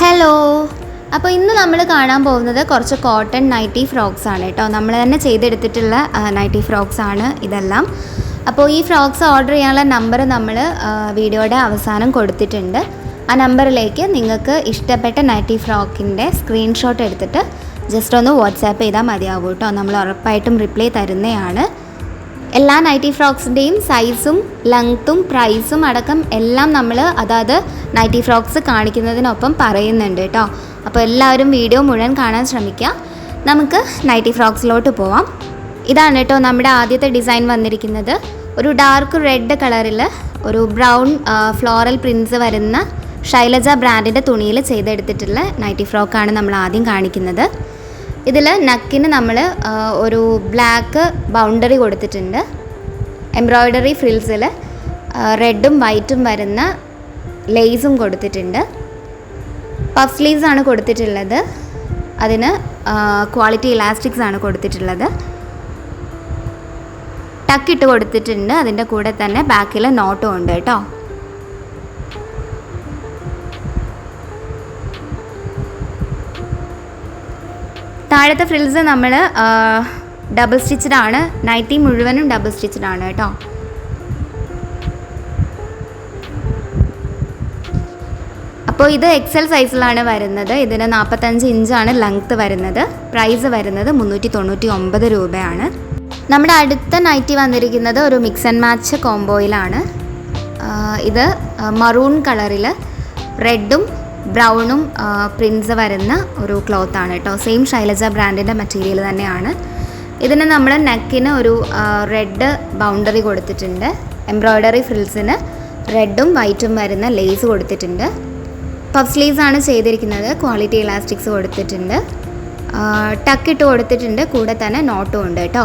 Hello അപ്പോൾ ഇന്ന് നമ്മൾ കാണാൻ പോകുന്നത് കുറച്ച് കോട്ടൺ നൈറ്റി ഫ്രോക്സ് ആണ് കേട്ടോ. നമ്മൾ തന്നെ ചെയ്തെടുത്തിട്ടുള്ള നൈറ്റി ഫ്രോക്സ് ആണ് ഇതെല്ലാം. അപ്പോൾ ഈ ഫ്രോക്സ് ഓർഡർ ചെയ്യാനുള്ള നമ്പർ നമ്മൾ വീഡിയോയുടെ അവസാനം കൊടുത്തിട്ടുണ്ട്. ആ നമ്പറിലേക്ക് നിങ്ങൾക്ക് ഇഷ്ടപ്പെട്ട നൈറ്റി ഫ്രോക്കിന്റെ സ്ക്രീൻഷോട്ട് എടുത്തിട്ട് ജസ്റ്റ് ഒന്ന് വാട്സാപ്പ് ചെയ്താൽ മതിയാവും കേട്ടോ. നമ്മൾ ഉറപ്പായിട്ടും റിപ്ലൈ തരുന്നതാണ്. എല്ലാ നൈറ്റി ഫ്രോക്സിന്റെയും സൈസും ലെങ്ത്തും പ്രൈസും അടക്കം എല്ലാം നമ്മൾ അതായത് നൈറ്റി ഫ്രോക്സ് കാണിക്കുന്നതിനൊപ്പം പറയുന്നുണ്ട് കേട്ടോ അപ്പോൾ എല്ലാവരും വീഡിയോ മുഴുവൻ കാണാൻ ശ്രമിക്കുക നമുക്ക് നൈറ്റി ഫ്രോക്സിലോട്ട് പോവാം. ഇതാണ് കേട്ടോ നമ്മുടെ ആദ്യത്തെ ഡിസൈൻ വന്നിരിക്കുന്നത്. ഒരു ഡാർക്ക് റെഡ് കളറിൽ ഒരു ബ്രൗൺ ഫ്ലോറൽ പ്രിൻസ് വരുന്ന ശൈലജ ബ്രാൻഡിന്റെ തുണിയിൽ ചെയ്തെടുത്തിട്ടുള്ള നൈറ്റി ഫ്രോക്കാണ് നമ്മൾ ആദ്യം കാണിക്കുന്നത്. ഇതിൽ നക്കിന് നമ്മൾ ഒരു ബ്ലാക്ക് ബൗണ്ടറി കൊടുത്തിട്ടുണ്ട്. എംബ്രോയ്ഡറി ഫ്രിൽസിൽ റെഡും വൈറ്റും വരുന്ന ലെയ്സും കൊടുത്തിട്ടുണ്ട്. പഫ് സ്ലീവ്സ് ആണ് കൊടുത്തിട്ടുള്ളത്. അതിന് ക്വാളിറ്റി ഇലാസ്റ്റിക്സ് ആണ് കൊടുത്തിട്ടുള്ളത്. ടക്കിട്ട് കൊടുത്തിട്ടുണ്ട്. അതിന്റെ കൂടെ തന്നെ ബാക്കിൽ നോട്ടും ഉണ്ട് കേട്ടോ. താഴത്തെ ഫ്രിൽസ് നമ്മൾ ഡബിൾ സ്റ്റിച്ചഡ് ആണ്. നൈറ്റി മുഴുവനും ഡബിൾ സ്റ്റിച്ചഡ് ആണ് കേട്ടോ. അപ്പോൾ ഇത് എക്സൽ സൈസിലാണ് വരുന്നത്. ഇതിന് നാൽപ്പത്തഞ്ച് ഇഞ്ചാണ് ലെങ്ത്ത് വരുന്നത്. പ്രൈസ് വരുന്നത് മുന്നൂറ്റി തൊണ്ണൂറ്റി ഒമ്പത് രൂപയാണ്. നമ്മുടെ അടുത്ത നൈറ്റി വന്നിരിക്കുന്നത് ഒരു മിക്സ് ആൻഡ് മാച്ച് കോംബോയിലാണ് ഇത് മറൂൺ കളറിൽ റെഡും ബ്രൗണും പ്രിൻസ് വരുന്ന ഒരു ക്ലോത്താണ് കേട്ടോ. സെയിം ശൈലജ ബ്രാൻഡിന്റെ മെറ്റീരിയൽ തന്നെയാണ്. ഇതിന് നമ്മൾ നെക്കിന് ഒരു റെഡ് ബൗണ്ടറി കൊടുത്തിട്ടുണ്ട്. എംബ്രോയ്ഡറി ഫ്രിൽസിന് റെഡും വൈറ്റും വരുന്ന ലേസ് കൊടുത്തിട്ടുണ്ട്. പഫ് സ്ലീവ്സ് ആണ് ചെയ്തിരിക്കുന്നത്. ക്വാളിറ്റി ഇലാസ്റ്റിക്സ് കൊടുത്തിട്ടുണ്ട്. ടക്കിട്ട് കൊടുത്തിട്ടുണ്ട്. കൂടെ തന്നെ നോട്ടും ഉണ്ട് കേട്ടോ.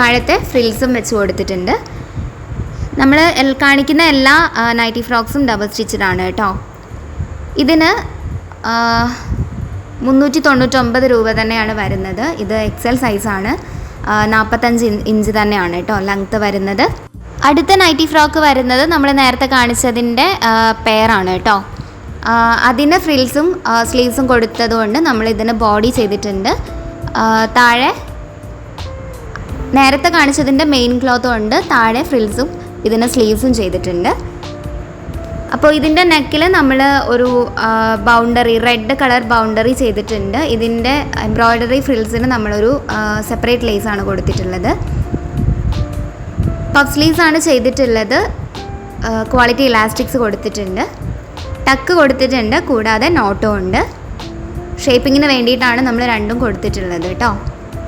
താഴത്തെ ഫ്രിൽസും വെച്ച് കൊടുത്തിട്ടുണ്ട്. നമ്മൾ കാണിക്കുന്ന എല്ലാ നൈറ്റി ഫ്രോക്സും ഡബിൾ സ്റ്റിച്ചഡാണ് കേട്ടോ. ഇതിന് മുന്നൂറ്റി തൊണ്ണൂറ്റൊമ്പത് രൂപ തന്നെയാണ് വരുന്നത്. ഇത് എക്സൽ സൈസാണ് നാൽപ്പത്തഞ്ച് ഇഞ്ച് തന്നെയാണ് കേട്ടോ ലെങ്ത്ത് വരുന്നത്. അടുത്ത നൈറ്റി ഫ്രോക്ക് വരുന്നത് നമ്മൾ നേരത്തെ കാണിച്ചതിന്റെ പെയറാണ് കേട്ടോ. അതിന് ഫ്രിൽസും സ്ലീവ്സും കൊടുത്തതുകൊണ്ട് നമ്മൾ ഇതിന് ബോഡി ചെയ്തിട്ടുണ്ട്. താഴെ നേരത്തെ കാണിച്ചതിന്റെ മെയിൻ ക്ലോത്തും ഉണ്ട് താഴെ ഫ്രിൽസും ഇതിന് സ്ലീവ്സും ചെയ്തിട്ടുണ്ട്. അപ്പോൾ ഇതിന്റെ നെക്കിൽ നമ്മൾ ഒരു ബൗണ്ടറി റെഡ് കളർ ബൗണ്ടറി ചെയ്തിട്ടുണ്ട്. ഇതിന്റെ എംബ്രോയ്ഡറി ഫ്രിൽസിന് നമ്മളൊരു സെപ്പറേറ്റ് ലേസ് ആണ് കൊടുത്തിട്ടുള്ളത്. പഫ് സ്ലീവ്സ് ആണ് ചെയ്തിട്ടുള്ളത്. ക്വാളിറ്റി ഇലാസ്റ്റിക്സ് കൊടുത്തിട്ടുണ്ട്. ടക്ക് കൊടുത്തിട്ടുണ്ട് കൂടാതെ നോട്ടും ഉണ്ട്. ഷേപ്പിങ്ങിന് വേണ്ടിയിട്ടാണ് നമ്മൾ രണ്ടും കൊടുത്തിട്ടുള്ളത് കേട്ടോ.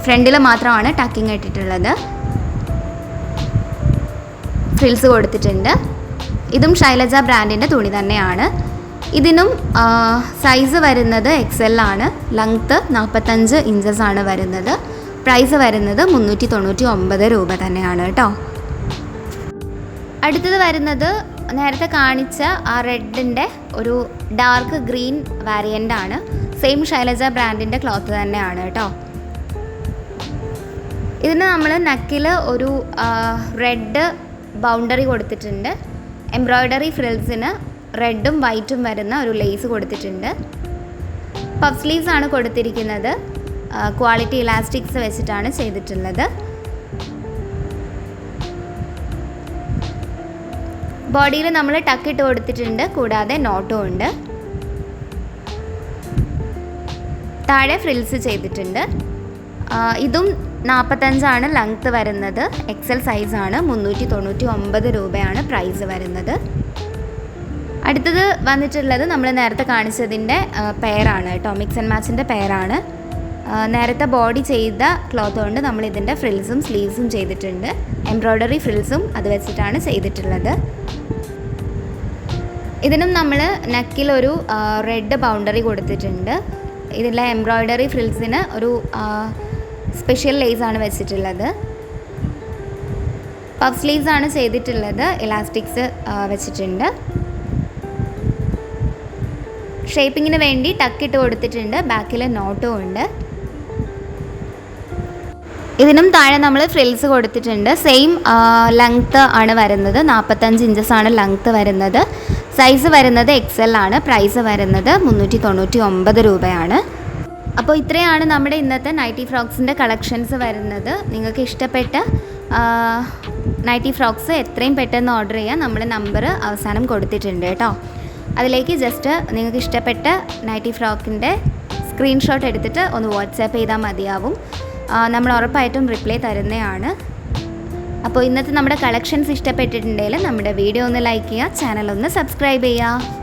ഫ്രണ്ടിൽ മാത്രമാണ് ടക്കിങ് ഇട്ടിട്ടുള്ളത്. ഫ്രിൽസ് കൊടുത്തിട്ടുണ്ട്. ഇതും ശൈലജ ബ്രാൻഡിന്റെ തുണി തന്നെയാണ്. ഇതിനും സൈസ് വരുന്നത് എക്സൽ ആണ്. ലെങ്ത്ത് നാൽപ്പത്തഞ്ച് ഇഞ്ചസ് ആണ് വരുന്നത്. പ്രൈസ് വരുന്നത് മുന്നൂറ്റി തൊണ്ണൂറ്റി ഒമ്പത് രൂപ തന്നെയാണ് കേട്ടോ. അടുത്തത് വരുന്നത് നേരത്തെ കാണിച്ച ആ റെഡിന്റെ ഒരു ഡാർക്ക് ഗ്രീൻ വാരിയന്റ് ആണ്. സെയിം ശൈലജ ബ്രാൻഡിന്റെ ക്ലോത്ത് തന്നെയാണ് കേട്ടോ. ഇതിന് നമ്മൾ നെക്കിൽ ഒരു റെഡ് ബൗണ്ടറി കൊടുത്തിട്ടുണ്ട്. എംബ്രോയ്ഡറി ഫ്രിൽസിന് റെഡും വൈറ്റും വരുന്ന ഒരു ലേസ് കൊടുത്തിട്ടുണ്ട്. പഫ് സ്ലീവ്സ് ആണ് കൊടുത്തിരിക്കുന്നത്. ക്വാളിറ്റി ഇലാസ്റ്റിക്സ് വെച്ചിട്ടാണ് ചെയ്തിട്ടുള്ളത്. ബോഡിയിൽ നമ്മൾ ടക്കിട്ട് കൊടുത്തിട്ടുണ്ട്. കൂടാതെ നോട്ടും ഉണ്ട്. താഴെ ഫ്രിൽസ് ചെയ്തിട്ടുണ്ട്. ഇതും നാൽപ്പത്തഞ്ചാണ് ലെങ്ത്ത് വരുന്നത്. എക്സൽ സൈസാണ് മുന്നൂറ്റി തൊണ്ണൂറ്റി ഒമ്പത് രൂപയാണ് പ്രൈസ് വരുന്നത്. അടുത്തത് വന്നിട്ടുള്ളത് നമ്മൾ നേരത്തെ കാണിച്ചതിന്റെ പെയറാണ് കേട്ടോ. മിക്സ് ആൻഡ് മാച്ചിന്റെ പെയറാണ് നേരത്തെ ബോഡി ചെയ്ത ക്ലോത്ത് കൊണ്ട് നമ്മൾ ഇതിന്റെ ഫ്രിൽസും സ്ലീവ്സും ചെയ്തിട്ടുണ്ട്. എംബ്രോയ്ഡറി ഫ്രിൽസും അത് വെച്ചിട്ടാണ് ചെയ്തിട്ടുള്ളത്. ഇതിനും നമ്മൾ നെക്കിലൊരു റെഡ് ബൗണ്ടറി കൊടുത്തിട്ടുണ്ട്. ഇതിലെ എംബ്രോയ്ഡറി ഫ്രിൽസിന് ഒരു സ്പെഷ്യൽ ലേസ് ആണ് വെച്ചിട്ടുള്ളത്. പഫ് സ്ലീവ്സ് ആണ് ചെയ്തിട്ടുള്ളത്. ഇലാസ്റ്റിക്സ് വെച്ചിട്ടുണ്ട്. ഷേപ്പിങ്ങിന് വേണ്ടി ടക്കിട്ട് കൊടുത്തിട്ടുണ്ട്. ബാക്കിൽ നോട്ടും ഉണ്ട്. ഇതിനും താഴെ നമ്മൾ ഫ്രിൽസ് കൊടുത്തിട്ടുണ്ട്. സെയിം ലെങ്ത്ത് ആണ് വരുന്നത്. നാൽപ്പത്തഞ്ച് ഇഞ്ചസ് ആണ് ലെങ്ത്ത് വരുന്നത്. സൈസ് വരുന്നത് എക്സൽ ആണ്. പ്രൈസ് വരുന്നത് മുന്നൂറ്റി തൊണ്ണൂറ്റി ഒമ്പത് രൂപയാണ്. അപ്പോൾ ഇത്രയാണ് നമ്മുടെ ഇന്നത്തെ നൈറ്റി ഫ്രോക്സിന്റെ കളക്ഷൻസ് വരുന്നത്. നിങ്ങൾക്ക് ഇഷ്ടപ്പെട്ട നൈറ്റി ഫ്രോക്സ് എത്രയും പെട്ടെന്ന് ഓർഡർ ചെയ്യാൻ നമ്മുടെ നമ്പർ അവസാനം കൊടുത്തിട്ടുണ്ട് കേട്ടോ. അതിലേക്ക് ജസ്റ്റ് നിങ്ങൾക്ക് ഇഷ്ടപ്പെട്ട നൈറ്റി ഫ്രോക്കിന്റെ സ്ക്രീൻഷോട്ട് എടുത്തിട്ട് ഒന്ന് വാട്സാപ്പ് ചെയ്താൽ മതിയാവും. നമ്മൾ ഉറപ്പായിട്ടും റിപ്ലൈ തരുന്നതാണ്. അപ്പോൾ ഇന്നത്തെ നമ്മുടെ കളക്ഷൻസ് ഇഷ്ടപ്പെട്ടിട്ടുണ്ടെങ്കിൽ നമ്മുടെ വീഡിയോ ഒന്ന് ലൈക്ക് ചെയ്യുക ചാനൽ ഒന്ന് സബ്സ്ക്രൈബ് ചെയ്യുക.